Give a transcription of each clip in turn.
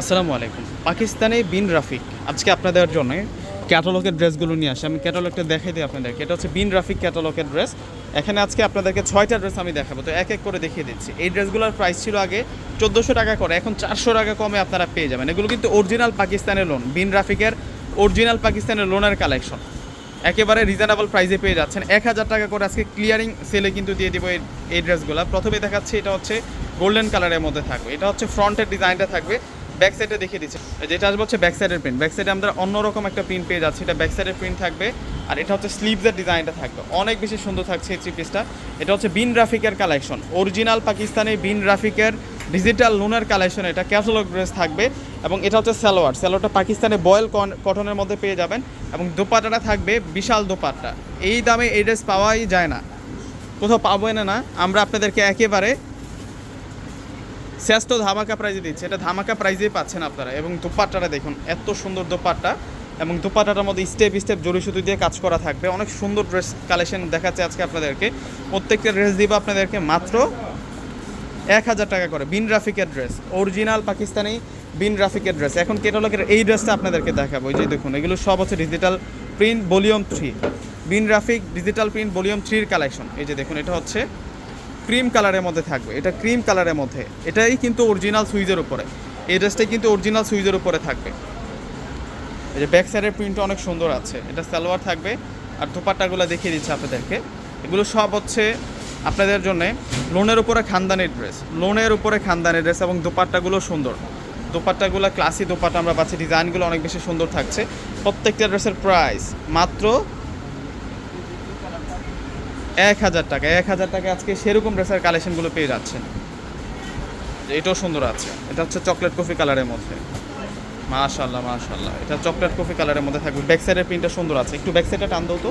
আসসালামু আলাইকুম। পাকিস্তানে বিন রাফিক, আজকে আপনাদের জন্য ক্যাটালগের ড্রেসগুলো নিয়ে আসি। আমি ক্যাটালগটা দেখাই দিই আপনাদেরকে। এটা হচ্ছে বিন রাফিক ক্যাটালগের ড্রেস। এখানে আজকে আপনাদেরকে ছয়টা ড্রেস আমি দেখাবো। তো এক এক করে দেখিয়ে দিচ্ছি। এই ড্রেসগুলোর প্রাইস ছিল আগে চোদ্দোশো টাকা করে। এখন চারশো টাকা কমে আপনারা পেয়ে যাবেন। এগুলো কিন্তু অরিজিনাল পাকিস্তানের লোন বিন রাফিকের অরিজিনাল পাকিস্তানের লোনের কালেকশন একেবারে রিজনেবল প্রাইসে পেয়ে যাচ্ছেন। এক হাজার টাকা করে আজকে ক্লিয়ারিং সেলে কিন্তু দিয়ে দিব এই এই ড্রেসগুলো। প্রথমে দেখাচ্ছি, এটা হচ্ছে গোল্ডেন কালারের মধ্যে থাকবে। এটা হচ্ছে ফ্রন্টের ডিজাইনটা থাকবে। ব্যাক সাইডে দেখিয়ে দিচ্ছে। যেটা আসবে হচ্ছে ব্যাক সাইডের প্রিন্ট ব্যাক সাইডে আমরা অন্যরকম একটা প্রিন্ট পেয়ে যাচ্ছি। এটা ব্যাক সাইডের প্রিন্ট থাকবে। আর এটা হচ্ছে স্লিভসের ডিজাইনটা থাকবে। অনেক বেশি সুন্দর থাকছে এই থ্রি পিসটা এটা হচ্ছে বিন রাফিকের কালেকশন অরিজিনাল পাকিস্তানি বিন রাফিকের ডিজিটাল লুনার কালেকশন এটা ক্যাটালগ ড্রেস থাকবে। এবং এটা হচ্ছে সালোয়ার। স্যালোয়ারটা পাকিস্তানে বয়েল কটনের মধ্যে পেয়ে যাবেন। এবং দোপাটাটা থাকবে বিশাল দোপাট্টা। এই দামে এই ড্রেস পাওয়াই যায় না। কোথাও পাবো না না। আমরা আপনাদেরকে একেবারে শ্রেষ্ঠ ধামাকা প্রাইজে দিচ্ছে। এটা ধামাকা প্রাইজেই পাচ্ছেন আপনারা। এবং দোপাট্টাটা দেখুন, এত সুন্দর দোপাট্টা। এবং দোপাট্টাটার মধ্যে স্টেপ স্টেপ জড়ি সুতো দিয়ে কাজ করা থাকবে। অনেক সুন্দর ড্রেস কালেকশন দেখাচ্ছে আজকে আপনাদেরকে। প্রত্যেকটা ড্রেস দিব আপনাদেরকে মাত্র এক হাজার টাকা করে। বিন রাফিকের ড্রেস অরিজিনাল পাকিস্তানি বিন রাফিকের ড্রেস এখন কেটালগের এই ড্রেসটা আপনাদেরকে দেখাবো। যে দেখুন, এগুলো সব হচ্ছে digital print volume three Bin Rafiq digital print volume থ্রির কালেকশন এই যে দেখুন, এটা হচ্ছে ক্রিম কালারের মধ্যে থাকবে। এটা ক্রিম কালারের মধ্যে। এটাই কিন্তু অরিজিনাল সুইজের উপরে। এই ড্রেসটাই কিন্তু অরিজিনাল সুইজের উপরে থাকবে। এই যে ব্যাক সাইডের প্রিন্টটা অনেক সুন্দর আছে। এটা সালোয়ার থাকবে। আর দোপাট্টাগুলো দেখিয়ে দিচ্ছে আপনাদেরকে। এগুলো সব হচ্ছে আপনাদের জন্যে লোনের উপরে খানদানি ড্রেস লোনের উপরে খানদানি ড্রেস এবং দোপাট্টাগুলো সুন্দর। দোপাট্টাগুলো ক্লাসি দোপাট্টা আমরা পাচ্ছি। ডিজাইনগুলো অনেক বেশি সুন্দর থাকছে। প্রত্যেকটা ড্রেসের প্রাইস মাত্র এক হাজার টাকা, এক হাজার টাকা আজকে সেরকম ড্রেসের কালেকশনগুলো পেয়ে যাচ্ছেন। এটাও সুন্দর আছে। এটা হচ্ছে চকলেট কফি কালারের মধ্যে। মাশাল্লাহ মাশাল্লাহ এটা চকলেট কফি কালারের মধ্যে থাকবে। ব্যাক সাইডের প্রিন্টটা সুন্দর আছে। একটু ব্যাক সাইডটা টান দাও তো।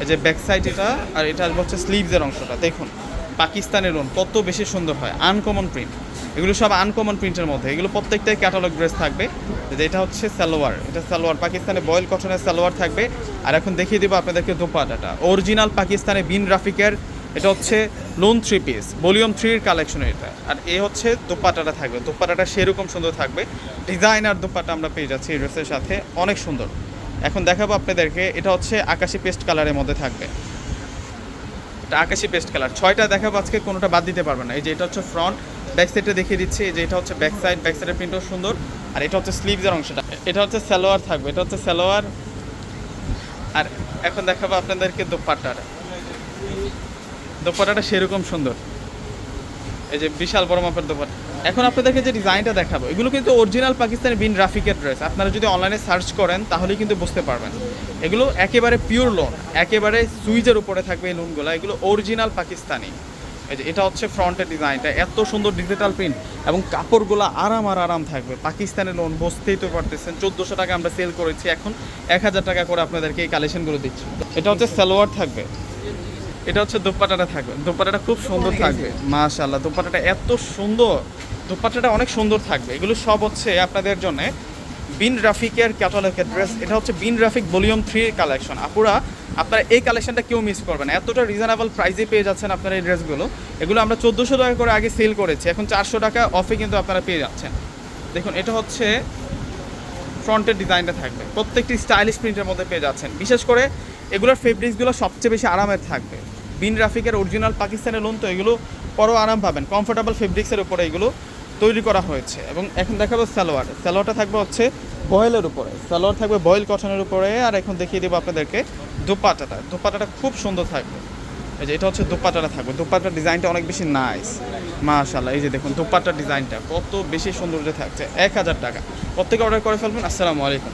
এই যে ব্যাক সাইড এটা, আর এটা আসবে হচ্ছে স্লিভসের অংশটা। দেখুন, পাকিস্তানের লোন কত বেশি সুন্দর হয়। আনকমন প্রিন্ট এগুলো সব আনকমন প্রিন্টের মধ্যে। এগুলো প্রত্যেকটাই ক্যাটালগ ড্রেস থাকবে। এটা হচ্ছে সালোয়ার। এটা সালোয়ার। পাকিস্তানে বয়েল কটনের সালোয়ার থাকবে। আর এখন দেখিয়ে দেবো আপনাদেরকে দোপাটাটা। অরিজিনাল পাকিস্তানে বিন রাফিকের এটা হচ্ছে লোন থ্রি পিস ভলিউম থ্রির কালেকশন এটা। আর এ হচ্ছে দোপাটাটা থাকবে। দোপাটাটা সেরকম সুন্দর থাকবে। ডিজাইনার দোপাটা আমরা পেয়ে যাচ্ছি এই ড্রেসের সাথে। অনেক সুন্দর। এখন দেখাবো আপনাদেরকে, এটা হচ্ছে আকাশি পেস্ট কালারের মধ্যে থাকবে। এটা আকাশি পেস্ট কালার ছয়টা দেখাবো আজকে, কোনোটা বাদ দিতে পারবে না। এই যে এটা হচ্ছে ফ্রন্ট ব্যাক সাইডে দেখিয়ে দিচ্ছি যে এটা হচ্ছে ব্যাক সাইড, ব্যাক সাইডের প্রিন্টও সুন্দর। আর এটা হচ্ছে স্লিভসের অংশটা। এটা হচ্ছে সালোয়ার থাকবে, এটা হচ্ছে সালোয়ার। আর এখন দেখাবো আপনাদেরকে দোপাট্টাটা দোপাট্টাটা সেরকম সুন্দর। এই যে বিশাল বড় মাপের দোপাট্টা। এখন আপনাদেরকে যে ডিজাইনটা দেখাবো, এগুলো কিন্তু অরিজিনাল পাকিস্তানি বিন রাফিকের ড্রেস আপনারা যদি অনলাইনে সার্চ করেন তাহলে কিন্তু বুঝতে পারবেন। এগুলো একেবারে পিওর লোন একেবারে সুইজের উপরে থাকবে এই লোনগুলো এগুলো অরিজিনাল পাকিস্তানি। এই যে এটা হচ্ছে ফ্রন্টের ডিজাইনটা এত সুন্দর ডিজিটাল প্রিন্ট এবং কাপড়গুলো আরাম আর আরাম থাকবে। পাকিস্তানের লোন বুঝতেই তো পারতেছেন। চোদ্দোশো টাকা আমরা সেল করেছি, এখন এক হাজার টাকা করে আপনাদেরকে এই কালেকশনগুলো দিচ্ছি। এটা হচ্ছে সালোয়ার থাকবে। এটা হচ্ছে দোপাটাটা থাকবে। দোপাটাটা খুব সুন্দর থাকবে। মাশাল্লাহ দোপাটাটা এত সুন্দর। দোপাটাটা অনেক সুন্দর থাকবে। এগুলো সব হচ্ছে আপনাদের জন্য বিন রাফিকের ক্যাটালগের ড্রেস এটা হচ্ছে বিন রাফিক ভলিউম থ্রির কালেকশন আপুরা আপনারা এই কালেকশনটা কেউ মিস করবেন। এতটা রিজনেবল প্রাইসে পেয়ে যাচ্ছেন আপনারা এই ড্রেসগুলো এগুলো আমরা চোদ্দোশো টাকা করে আগে সেল করেছি। এখন চারশো টাকা অফে কিন্তু আপনারা পেয়ে যাচ্ছেন। দেখুন, এটা হচ্ছে ফ্রন্টের ডিজাইনটা থাকবে। প্রত্যেকটি স্টাইলিশ প্রিন্টের মধ্যে পেয়ে যাচ্ছেন। বিশেষ করে এগুলোর ফেব্রিক্সগুলো সবচেয়ে বেশি আরামের থাকবে। বিন রাফিকের অরিজিনাল পাকিস্তানের লোন তো এগুলো পরও আরাম পাবেন। কমফোর্টেবল ফেব্রিক্সের উপরে এগুলো তৈরি করা হয়েছে। এবং এখন দেখাবো সালোয়ার। সালোয়ারটা থাকবে হচ্ছে বয়েলের উপরে, সালোয়ার থাকবে বয়েল কটনের উপরে, আর এখন দেখিয়ে দেবো আপনাদেরকে দোপাটাটা। দোপাটাটা খুব সুন্দর থাকবে। এই যে এটা হচ্ছে দোপাটাটা থাকবে। দোপাটার ডিজাইনটা অনেক বেশি নাইস মাশাল্লাহ এই যে দেখুন, দোপাটার ডিজাইনটা কত বেশি সৌন্দর্য থাকছে। এক হাজার টাকা। প্রত্যেকে অর্ডার করে ফেলবেন। আসসালামু আলাইকুম।